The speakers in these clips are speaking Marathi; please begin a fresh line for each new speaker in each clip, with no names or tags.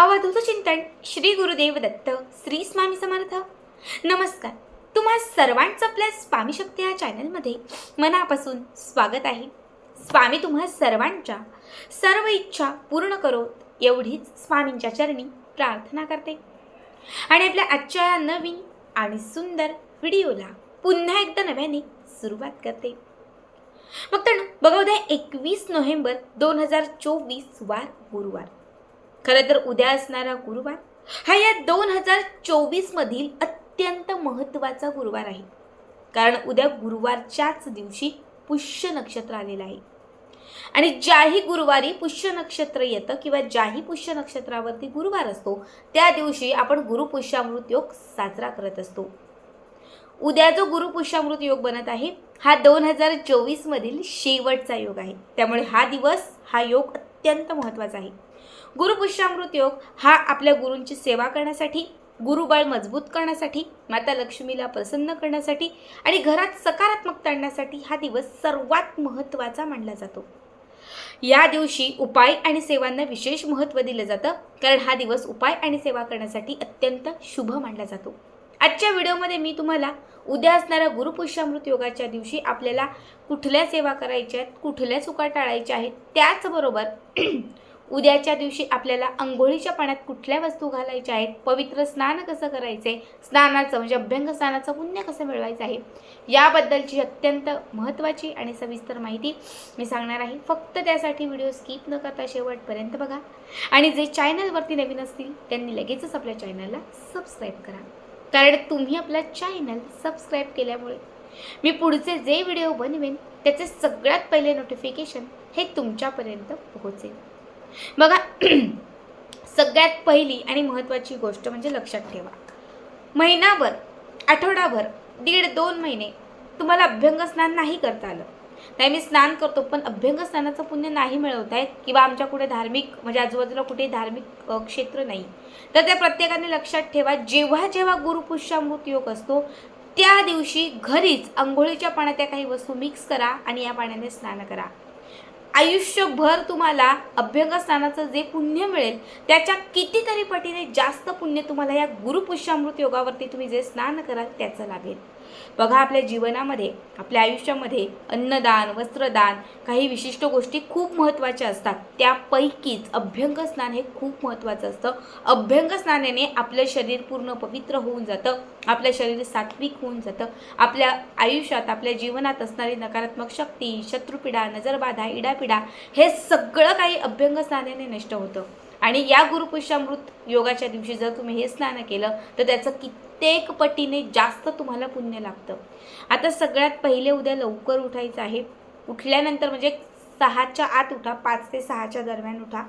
अवधूत चिंतन श्री गुरुदेव दत्त श्री स्वामी समर्थ. नमस्कार. तुम्हा सर्वांचं आपल्या स्वामी शक्ती या चॅनलमध्ये मनापासून स्वागत आहे. स्वामी तुम्हा सर्वांच्या सर्व इच्छा पूर्ण करोत एवढीच स्वामींच्या चरणी प्रार्थना करते. आणि आपल्या आजच्या या नवीन आणि सुंदर व्हिडिओला पुन्हा एकदा नव्याने सुरुवात करते. मग तर बघा उद्या एकवीस नोव्हेंबर दोन हजार चोवीस वार गुरुवार. खरं तर उद्या असणारा गुरुवार हा या दोन हजार चोवीसमधील अत्यंत महत्त्वाचा गुरुवार आहे. कारण उद्या गुरुवारच्याच दिवशी पुष्य नक्षत्र आलेलं आहे. आणि ज्याही गुरुवारी पुष्य नक्षत्र येतं किंवा ज्याही पुष्य नक्षत्रावरती गुरुवार असतो त्या दिवशी आपण गुरुपुष्यामृत योग साजरा करत असतो. उद्या जो गुरुपुष्यामृत योग बनत आहे हा दोन हजार चोवीसमधील शेवटचा योग आहे. त्यामुळे हा दिवस हा योग अत्यंत महत्त्वाचा आहे. गुरुपुष्यामृत योग हा आपल्या गुरूंची सेवा करण्यासाठी गुरुबळ मजबूत करण्यासाठी माता लक्ष्मीला प्रसन्न करण्यासाठी आणि घरात सकारात्मकता आणण्यासाठी हा दिवस सर्वात महत्त्वाचा मानला जातो. या दिवशी उपाय आणि सेवांना विशेष महत्त्व दिलं जातं कारण हा दिवस उपाय आणि सेवा करण्यासाठी अत्यंत शुभ मानला जातो. आजच्या व्हिडिओमध्ये मी तुम्हाला उद्या असणाऱ्या गुरुपुष्यामृत योगाच्या दिवशी आपल्याला कुठल्या सेवा करायच्या आहेत कुठल्या चुका टाळायच्या आहेत त्याचबरोबर उद्याच्या दिवशी आपल्याला अंघोळीच्या पाण्यात कुठल्या वस्तू घालायच्या आहेत पवित्र स्नान कसं करायचे स्नानाचं म्हणजे अभ्यंग स्नानाचं पुण्य कसं मिळवायचं आहे याबद्दलची अत्यंत महत्त्वाची आणि सविस्तर माहिती मी सांगणार आहे. फक्त त्यासाठी व्हिडिओ स्किप न करता शेवटपर्यंत बघा. आणि जे चॅनलवरती नवीन असतील त्यांनी लगेचच आपल्या चॅनलला सबस्क्राईब करा. कारण तुम्ही आपला चॅनल सबस्क्राईब केल्यामुळे मी पुढचे जे व्हिडिओ बनवेन त्याचे सगळ्यात पहिले नोटिफिकेशन हे तुमच्यापर्यंत पोहोचेल. बघा सगळ्यात पहिली आणि महत्त्वाची गोष्ट म्हणजे लक्षात ठेवा. महिनाभर आठवडाभर दीड दोन महिने तुम्हाला अभ्यंग स्नान नाही करता आलं. नाही मी स्नान करतो पण अभ्यंग स्नानाचं पुण्य नाही मिळवत आहेत किंवा आमच्या कुठे धार्मिक म्हणजे आजूबाजूला कुठे धार्मिक क्षेत्र नाही. तर त्या प्रत्येकाने लक्षात ठेवा जेव्हा जेव्हा गुरुपुष्यामृत योग असतो त्या दिवशी घरीच आंघोळीच्या पाण्यात त्या काही वस्तू मिक्स करा आणि या पाण्याने स्नान करा. आयुष्यभर तुम्हाला अभ्यंग स्नानाचं जे पुण्य मिळेल त्याच्या कितीतरी पटीने जास्त पुण्य तुम्हाला या गुरुपुष्यामृत योगावरती तुम्ही जे स्नान कराल त्याचं लाभेल. बघा आपल्या जीवनामध्ये आपल्या आयुष्यामध्ये अन्नदान वस्त्रदान काही विशिष्ट गोष्टी खूप महत्त्वाच्या असतात. त्यापैकीच अभ्यंग स्नान हे खूप महत्त्वाचं असतं. अभ्यंग स्नानाने आपलं शरीर पूर्ण पवित्र होऊन जातं आपलं शरीर सात्विक होऊन जातं. आपल्या आयुष्यात आपल्या जीवनात असणारी नकारात्मक शक्ती शत्रुपिडा नजरबाधा इडापिडा हे सगळं काही अभ्यंग स्नानाने नष्ट होतं. आणि या गुरुपुष्यामृत योगाच्या दिवशी जर तुम्ही हे स्नान केलं तर त्याचं कित्येक पटीने जास्त तुम्हाला पुण्य लागतं आता सगळ्यात पहिले उद्या लवकर उठायचं आहे. उठल्यानंतर म्हणजे सहाच्या आत उठा पाच ते सहाच्या दरम्यान उठा.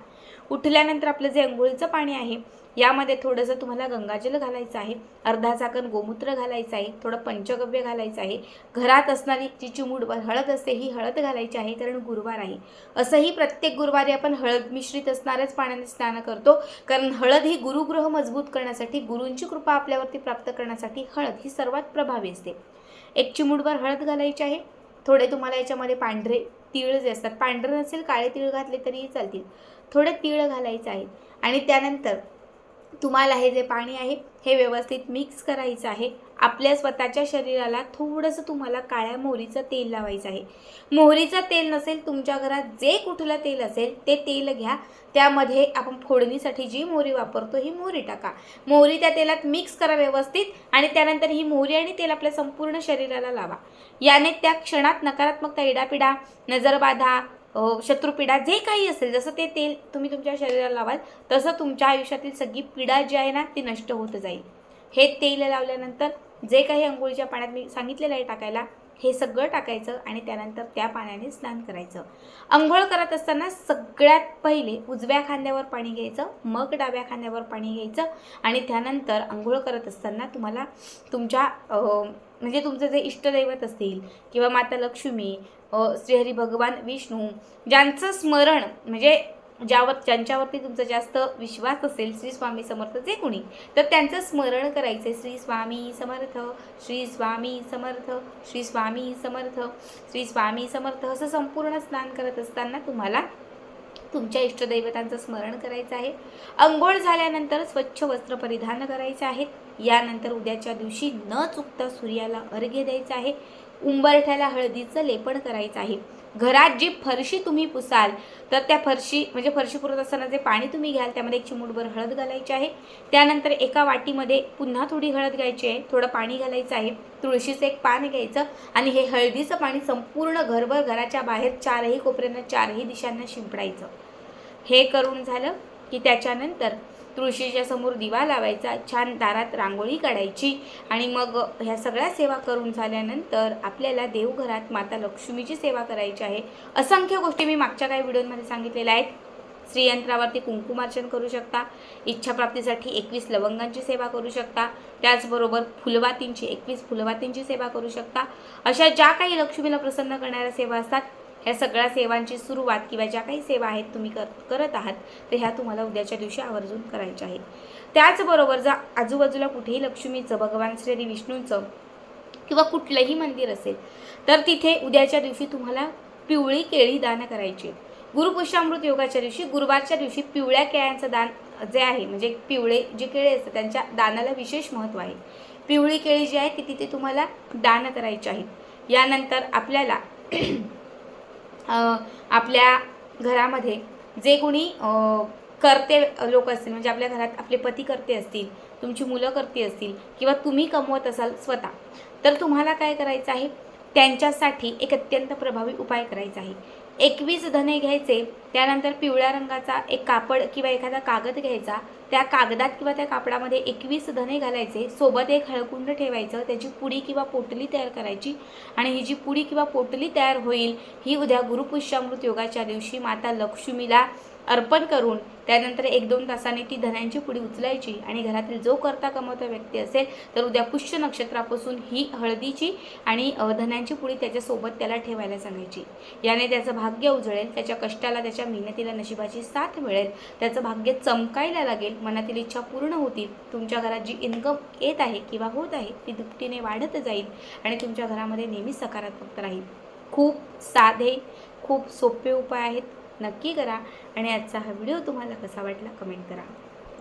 उठल्यानंतर आपलं जे अंघोळीचं पाणी आहे यामध्ये थोडंसं तुम्हाला गंगाजल घालायचं आहे अर्धा चाकण गोमूत्र घालायचं आहे थोडं पंचगव्य घालायचं आहे. घरात असणारी जी चिमूडभर हळद असते ही हळद घालायची आहे कारण गुरुवार आहे. असंही प्रत्येक गुरुवारी आपण हळद मिश्रित असणाऱ्याच पाण्याने स्नान करतो कारण हळद ही गुरुग्रह मजबूत करण्यासाठी गुरूंची कृपा आपल्यावरती प्राप्त करण्यासाठी हळद ही सर्वात प्रभावी असते. एक चिमूडभर हळद घालायची आहे. थोडे तुम्हाला याच्यामध्ये पांढरे तीळ जे असतात पांढरे नसेल काळे तीळ घातले तरीही चालतील. थोडे तीळ घालायचे आहेत. आणि त्यानंतर तुम्हाला हे जे पाणी आहे हे व्यवस्थित मिक्स करायचं आहे. आपल्या स्वतःच्या शरीराला थोडंसं तुम्हाला काळ्या मोहरीचं तेल लावायचं आहे. मोहरीचं तेल नसेल तुमच्या घरात जे कुठलं तेल असेल ते तेल घ्या. त्यामध्ये आपण फोडणीसाठी जी मोहरी वापरतो ही मोहरी टाका. मोहरी त्या तेलात मिक्स करा व्यवस्थित आणि त्यानंतर ही मोहरी आणि तेल आपल्या संपूर्ण शरीराला लावा. याने त्या क्षणात नकारात्मकता इडापिडा नजरबाधा शत्रुपीडा जे काही असेल जसं ते तेल तुम्ही तुमच्या शरीराला लावाल तसं तुमच्या आयुष्यातील सगळी पीडा जी आहे ना ती नष्ट होत जाईल. हे तेल लावल्यानंतर जे काही अंघोळीच्या पाण्यात मी सांगितलेलं आहे टाकायला हे सगळं टाकायचं आणि त्यानंतर त्या पाण्याने स्नान करायचं. अंघोळ करत असताना सगळ्यात पहिले उजव्या खांद्यावर पाणी घ्यायचं मग डाव्या खांद्यावर पाणी घ्यायचं आणि त्यानंतर अंघोळ करत असताना तुम्हाला तुमच्या म्हणजे तुमचं जे इष्टदैवत असतील किंवा माता लक्ष्मी श्रीहरी भगवान विष्णू ज्यांचं स्मरण म्हणजे ज्यावर ज्यांच्यावरती तुमचा जास्त विश्वास असेल श्री स्वामी समर्थ जे कोणी तर त्यांचं स्मरण करायचं आहे श्री स्वामी समर्थ श्री स्वामी समर्थ श्री स्वामी समर्थ श्री स्वामी समर्थ असं संपूर्ण स्नान करत असताना तुम्हाला तुमच्या इष्टदैवतांचं स्मरण करायचं आहे. अंघोळ झाल्यानंतर स्वच्छ वस्त्र परिधान करायचे आहेत यानंतर उद्याच्या दिवशी न चुकता सूर्याला अर्घ्य द्यायचं आहे. उंबरठ्याला हळदीचं लेपन करायचं आहे. घरात जी फरशी तुम्ही पुसाल तर त्या फरशी म्हणजे फरशी पुरत असताना जे पाणी तुम्ही घ्याल त्यामध्ये एक चिमूटभर हळद घालायची आहे. त्यानंतर एका वाटीमध्ये पुन्हा थोडी हळद घ्यायची आहे. थोडं पाणी घालायचं आहे. तुळशीचं एक पान घ्यायचं आणि हे हळदीचं पाणी संपूर्ण घरभर घराच्या बाहेर चारही कोपऱ्यांना चारही दिशांना शिंपडायचं. हे करून झालं की त्याच्यानंतर तुळशीच्या समोर दिवा लावायचा छान दारात रांगोळी काढायची आणि मग ह्या सगळ्या सेवा करून झाल्यानंतर आपल्याला देवघरात माता लक्ष्मीची सेवा करायची आहे. असंख्य गोष्टी मी मागच्या काही व्हिडिओमध्ये सांगितलेल्या आहेत. श्रीयंत्रावरती कुंकुमार्चन करू शकता. इच्छाप्राप्तीसाठी एकवीस लवंगांची सेवा करू शकता. त्याचबरोबर फुलवातींची एकवीस फुलवातींची सेवा करू शकता. अशा ज्या काही लक्ष्मीला प्रसन्न करणाऱ्या सेवा असतात ह्या सगळ्या सेवांची सुरुवात किंवा ज्या काही सेवा आहेत तुम्ही कर करत आहात तर ह्या तुम्हाला उद्याच्या दिवशी आवर्जून करायच्या आहेत. त्याचबरोबर जर आजूबाजूला कुठेही लक्ष्मीचं भगवान श्री विष्णूंचं किंवा कुठलंही मंदिर असेल तर तिथे उद्याच्या दिवशी तुम्हाला पिवळी केळी दान करायची आहे गुरुपुष्यामृत योगाच्या दिवशी गुरुवारच्या दिवशी पिवळ्या केळ्यांचं दान जे आहे म्हणजे पिवळे जे केळे असतात त्यांच्या दानाला विशेष महत्त्व आहे. पिवळी केळी जी आहे ती तिथे तुम्हाला दान करायची आहेत. यानंतर आपल्याला आपल्या घरामध्ये जे कोणी करते लोक असतील म्हणजे आपल्या घरात आपले पती करते असतील तुमची मुलं करते असतील किंवा तुम्ही कमवत असाल स्वतः तर तुम्हाला काय करायचं आहे? त्यांच्यासाठी एक अत्यंत प्रभावी उपाय करायचा आहे. एकवीस धने घ्यायचे त्यानंतर पिवळ्या रंगाचा एक कापड किंवा एखादा कागद घ्यायचा त्या कागदात किंवा त्या कापडामध्ये एकवीस धने घालायचे सोबत एक हळकुंड ठेवायचं त्याची पुडी किंवा पोटली तयार करायची आणि ही जी पुडी किंवा पोटली तयार होईल ही उद्या गुरुपुष्यामृत योगाच्या दिवशी माता लक्ष्मीला अर्पण करून त्यानंतर एक दोन तासाने ती धन्यांची पुडी उचलायची आणि घरातील जो करता कमवता व्यक्ती असेल तर उद्या पुष्य नक्षत्रापासून ही हळदीची आणि धन्यांची पुडी त्याच्यासोबत त्याला ठेवायला सांगायची. याने त्याचं भाग्य उजळेल त्याच्या कष्टाला त्याच्या मेहनतीला नशिबाची साथ मिळेल त्याचं भाग्य चमकायला लागेल मनातील इच्छा पूर्ण होतील तुमच्या घरात जी इन्कम येत आहे किंवा होत आहे ती दुपटीने वाढत जाईल आणि तुमच्या घरामध्ये नेहमीच सकारात्मक राहील. खूप साधे खूप सोपे उपाय आहेत. नक्की करा आणि आजचा हा व्हिडिओ तुम्हाला कसा वाटला कमेंट करा.